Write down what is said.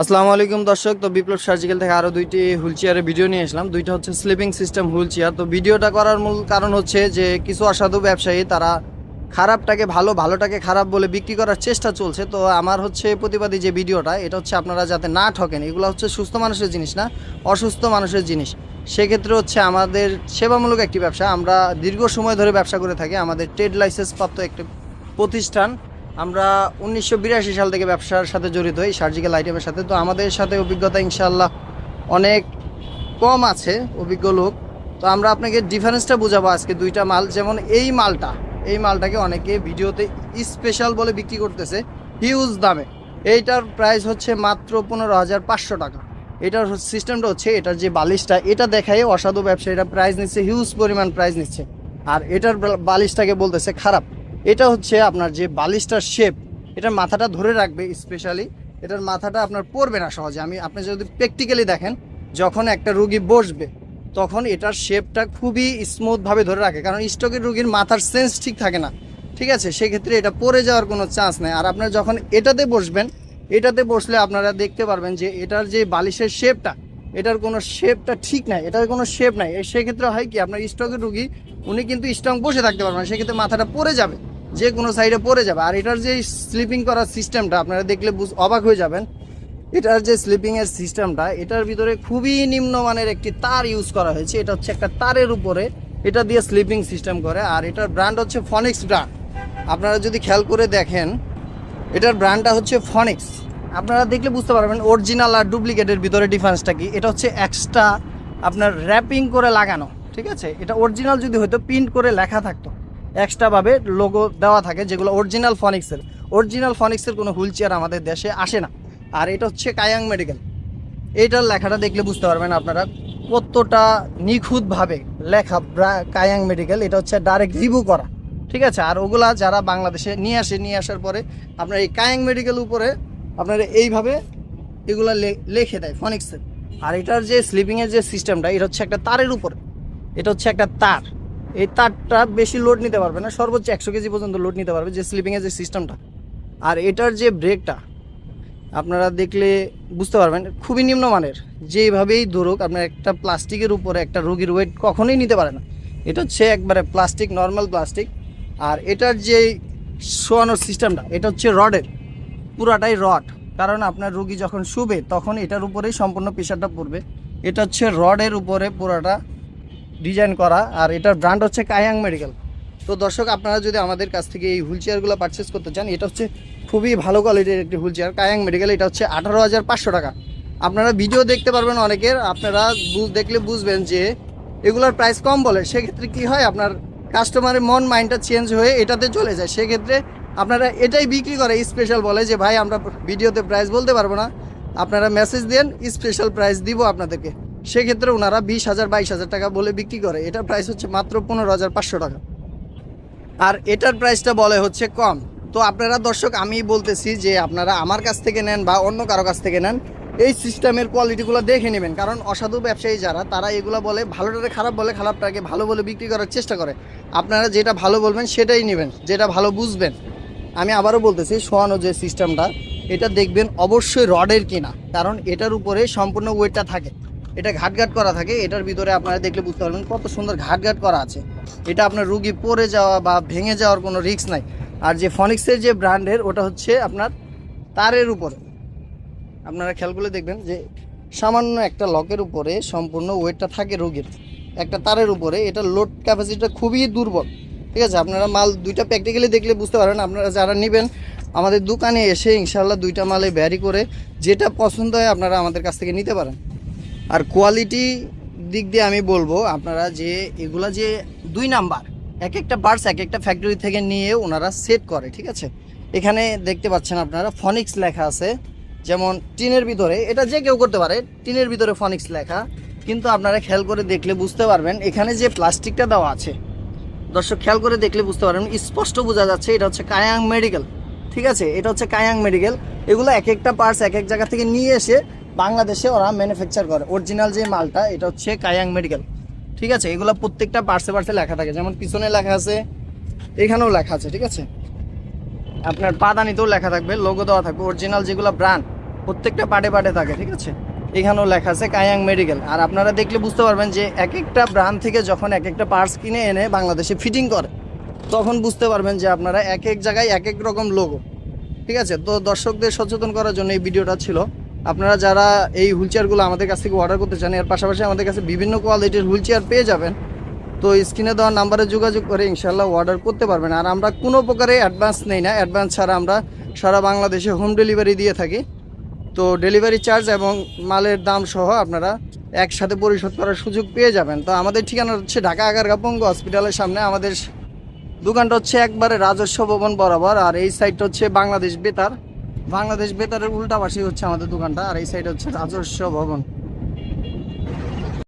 আসসালামু আলাইকুম দর্শক, তো বিপ্লব সার্জিক্যাল থেকে আরও দুইটি হুইল চেয়ারের ভিডিও নিয়ে আসলাম। দুইটা হচ্ছে স্লিপিং সিস্টেম হুইল চেয়ার তো ভিডিওটা করার মূল কারণ হচ্ছে যে, কিছু অসাধু ব্যবসায়ী তারা খারাপটাকে ভালো, ভালোটাকে খারাপ বলে বিক্রি করার চেষ্টা চলছে। তো আমার হচ্ছে প্রতিবাদী যে ভিডিওটা, এটা হচ্ছে আপনারা যাতে না ঠকেন, এগুলো হচ্ছে সুস্থ মানুষের জিনিস না, অসুস্থ মানুষের জিনিস। সেক্ষেত্রে হচ্ছে আমাদের সেবামূলক একটি ব্যবসা, আমরা দীর্ঘ সময় ধরে ব্যবসা করে থাকি, আমাদের ট্রেড লাইসেন্স প্রাপ্ত একটি প্রতিষ্ঠান। আমরা উনিশশো বিরাশি সাল থেকে ব্যবসার সাথে জড়িত এই সার্জিক্যাল আইটেমের সাথে। তো আমাদের সাথে অভিজ্ঞতা ইনশাল্লাহ অনেক কম আছে, অভিজ্ঞ লোক। তো আমরা আপনাকে ডিফারেন্সটা বোঝাবো আজকে দুইটা মাল। যেমন এই মালটা, এই মালটাকে অনেকে ভিডিওতে স্পেশাল বলে বিক্রি করতেছে হিউজ দামে। এইটার প্রাইস হচ্ছে মাত্র পনেরো হাজার পাঁচশো টাকা। এটার সিস্টেমটা হচ্ছে এটার যে বালিশটা, এটা দেখায় অসাধু ব্যবসায়ীরা প্রাইস নিচ্ছে হিউজ পরিমাণ প্রাইস নিচ্ছে। আর এটার বালিশটাকে বলতেছে খারাপ। এটা হচ্ছে আপনার যে বালিশটার শেপ এটার মাথাটা ধরে রাখবে স্পেশালি এটার মাথাটা আপনার পড়বে না সহজে। আমি, আপনি যদি প্র্যাকটিক্যালি দেখেন, যখন একটা রুগী বসবে, তখন এটার শেপটা খুবই স্মুথভাবে ধরে রাখে। কারণ স্টকের রুগীর মাথার সেন্স ঠিক থাকে না। ঠিক আছে? সেক্ষেত্রে এটা পড়ে যাওয়ার কোনো চান্স নেই। আর আপনার যখন এটাতে বসবেন, এটাতে বসলে আপনারা দেখতে পারবেন যে এটার যে বালিশের শেপটা এটার কোনো শেপটা ঠিক নাই, এটার কোনো শেপ নাই। সেক্ষেত্রে হয় কি, আপনার স্টকের রুগী, উনি কিন্তু স্ট্রং বসে থাকতে পারবেন সেক্ষেত্রে মাথাটা পড়ে যাবে। যে কোনো সাইডে পড়ে যাবে। আর এটার যে স্লিপিং করার সিস্টেমটা আপনারা দেখলে বুঝ- অবাক হয়ে যাবেন। এটার যে স্লিপিং এর সিস্টেমটা এটার ভিতরে খুবই নিম্নমানের একটি তার ইউজ করা হয়েছে। এটা হচ্ছে একটা তারের উপরে। এটা দিয়ে স্লিপিং সিস্টেম করে। আর এটার ব্র্যান্ড হচ্ছে ফনিক্স ব্র্যান্ড আপনারা যদি খেয়াল করে দেখেন, এটার ব্র্যান্ডটা হচ্ছে ফনিক্স আপনারা দেখলে বুঝতে পারবেন অরিজিনাল আর ডুপ্লিকেটের ভিতরে ডিফারেন্সটা কি। এটা হচ্ছে এক্সট্রা আপনার র্যাপিং করে লাগানো, ঠিক আছে? এটা অরিজিনাল যদি হয়তো প্রিন্ট করে লেখা থাকতো। এক্সট্রাভাবে লোগো দেওয়া থাকে, যেগুলো অরিজিনাল ফনিক্সের অরিজিনাল ফনিক্সের কোনো হুইল চেয়ার আমাদের দেশে আসে না। আর এটা হচ্ছে কায়াং মেডিকেল এইটার লেখাটা দেখলে বুঝতে পারবেন আপনারা কতটা নিখুঁতভাবে লেখা কায়াং মেডিকেল এটা হচ্ছে ডাইরেক্ট রিভিউ করা। ঠিক আছে? আর ওগুলা যারা বাংলাদেশে নিয়ে আসে, নিয়ে আসার পরে আপনার এই কায়াং মেডিকেল উপরে আপনার এইভাবে এগুলো লিখে দেয় ফনিক্সের আর এটার যে স্লিপিংয়ের যে সিস্টেমটা এটা হচ্ছে একটা তারের উপরে। এটা হচ্ছে একটা তার। এই তারটা বেশি লোড নিতে পারবে না, সর্বোচ্চ একশো কেজি পর্যন্ত লোড নিতে পারবে যে স্লিপিংয়ের যে সিস্টেমটা আর এটার যে ব্রেকটা আপনারা দেখলে বুঝতে পারবেন, খুবই নিম্নমানের যেভাবেই ধরুক, আপনার একটা প্লাস্টিকের উপরে একটা রোগীর ওয়েট কখনোই নিতে পারে না। এটা হচ্ছে একবারে প্লাস্টিক নর্মাল প্লাস্টিক আর এটার যে শোয়ানোর সিস্টেমটা এটা হচ্ছে রডের পুরাটাই রড কারণ আপনার রুগী যখন শুবে, তখন এটার উপরেই সম্পূর্ণ প্রেশারটা পড়বে। এটা হচ্ছে রডের উপরে পুরাটা ডিজাইন করা, আর এটার ব্র্যান্ড হচ্ছে কায়াং মেডিকেল তো দর্শক, আপনারা যদি আমাদের কাছ থেকে এই হুইল চেয়ারগুলো পারচেস করতে চান, এটা হচ্ছে খুবই ভালো কোয়ালিটির একটি হুইল চেয়ার কায়াং মেডিকেল এটা হচ্ছে আঠারো হাজার পাঁচশো টাকা। আপনারা ভিডিও দেখতে পারবেন অনেকের, আপনারা বুঝ, দেখলে বুঝবেন যে এগুলোর প্রাইস কম বলে। সেক্ষেত্রে কি হয়, আপনার কাস্টমারের মন মাইন্ডটা চেঞ্জ হয়ে এটাতে চলে যায়। সেক্ষেত্রে আপনারা এটাই বিক্রি করে স্পেশাল বলে যে, ভাই, আমরা ভিডিওতে প্রাইস বলতে পারব না। আপনারা মেসেজ দেন স্পেশাল প্রাইস দিব আপনাদেরকে। সেক্ষেত্রে ওনারা বিশ হাজার, বাইশ হাজার টাকা বলে বিক্রি করে। এটার প্রাইস হচ্ছে মাত্র পনেরো হাজার পাঁচশো টাকা। আর এটার প্রাইসটা বলে হচ্ছে কম। তো আপনারা দর্শক, আমি বলতেছি যে আপনারা আমার কাছ থেকে নেন বা অন্য কারও কাছ থেকে নেন, এই সিস্টেমের কোয়ালিটিগুলো দেখে নেবেন। কারণ অসাধু ব্যবসায়ী যারা, তারা এগুলো বলে ভালোটাকে খারাপ বলে, খারাপটাকে ভালো বলে বিক্রি করার চেষ্টা করে। আপনারা যেটা ভালো বলবেন, সেটাই নেবেন। যেটা ভালো বুঝবেন। আমি আবারও বলতেছি শোয়ানো যে সিস্টেমটা এটা দেখবেন অবশ্যই রডের কিনা। কারণ এটার উপরে সম্পূর্ণ ওয়েটটা থাকে। এটা ঘাটঘাট করা থাকে, এটার ভিতরে আপনারা দেখলে বুঝতে পারবেন কত সুন্দর ঘাটঘাট করা আছে। এটা আপনার রুগী পড়ে যাওয়া বা ভেঙে যাওয়ার কোনো রিস্ক নাই। আর যে ফনিক্সের যে ব্র্যান্ডের, ওটা হচ্ছে আপনার তারের উপরে। আপনারা খেয়াল করলে দেখবেন যে সামান্য একটা লকের উপরে সম্পূর্ণ ওয়েটটা থাকে রোগীর। একটা তারের উপরে, এটা লোড ক্যাপাসিটিটা খুবই দুর্বল। ঠিক আছে, আপনারা মাল দুইটা প্র্যাকটিক্যালি দেখলে বুঝতে পারেন আপনারা যারা নেবেন, আমাদের দোকানে এসে ইনশাল্লাহ দুইটা মালে ব্যারি করে যেটা পছন্দ হয় আপনারা আমাদের কাছ থেকে নিতে পারেন। আর কোয়ালিটি দিক দিয়ে আমি বলব, আপনারা যে এগুলা যে দুই নাম্বার এক একটা পার্টস এক একটা ফ্যাক্টরি থেকে নিয়ে ওনারা সেট করে, ঠিক আছে? এখানে দেখতে পাচ্ছেন আপনারা ফনিক্স লেখা আছে, যেমন টিনের ভিতরে, এটা যে কেউ করতে পারে, টিনের ভিতরে ফনিক্স লেখা, কিন্তু আপনারা খেয়াল করে দেখলে বুঝতে পারবেন, এখানে যে প্লাস্টিকটা দেওয়া আছে, দর্শক খেয়াল করে দেখলে বুঝতে পারবেন, স্পষ্ট বোঝা যাচ্ছে এটা হচ্ছে কায়াং মেডিকেল ঠিক আছে? এটা হচ্ছে কায়াং মেডিকেল এগুলো এক একটা পার্টস এক এক জায়গা থেকে নিয়ে এসে বাংলাদেশে ওরা ম্যানুফ্যাকচার করে। অরিজিনাল যে মালটা, এটা হচ্ছে কায়াং মেডিকেল ঠিক আছে? এগুলো প্রত্যেকটা পার্সে পার্সে লেখা থাকে। যেমন পিছনে লেখা আছে, এখানেও লেখা আছে, ঠিক আছে? আপনার পাদানিতেও লেখা থাকবে লোগো দেওয়া থাকবে অরিজিনাল যেগুলো ব্র্যান্ড প্রত্যেকটা পাটে পাটে থাকে, ঠিক আছে? এখানেও লেখা আছে কায়াং মেডিকেল আর আপনারা দেখলে বুঝতে পারবেন যে এক একটা ব্র্যান্ড থেকে যখন এক একটা পার্টস কিনে এনে বাংলাদেশে ফিটিং করে, তখন বুঝতে পারবেন যে আপনারা এক এক জায়গায় এক এক রকম লোগো ঠিক আছে? তো দর্শকদের সচেতন করার জন্য এই ভিডিওটা ছিল। আপনারা যারা এই হুইল চেয়ারগুলো আমাদের কাছ থেকে অর্ডার করতে চান, এর পাশাপাশি আমাদের কাছে বিভিন্ন কোয়ালিটির হুইল চেয়ার পেয়ে যাবেন। তো স্ক্রিনে দেওয়া নাম্বারে যোগাযোগ করে ইনশাল্লাহ অর্ডার করতে পারবেন। আর আমরা কোনো প্রকারে অ্যাডভান্স নেই না। অ্যাডভান্স ছাড়া আমরা সারা বাংলাদেশে হোম ডেলিভারি দিয়ে থাকি। তো ডেলিভারি চার্জ এবং মালের দাম সহ আপনারা একসাথে পরিশোধ করার সুযোগ পেয়ে যাবেন। তো আমাদের ঠিকানা হচ্ছে ঢাকা আগারগা পঙ্গু হসপিটালের সামনে। আমাদের দোকানটা হচ্ছে একবারে রাজস্ব ভবন বরাবর। আর এই সাইডটা হচ্ছে বাংলাদেশ বেতার। বাংলাদেশ বেতারের উল্টা পাশে হচ্ছে আমাদের দোকানটা আর এই সাইড হচ্ছে রাজস্ব ভবন।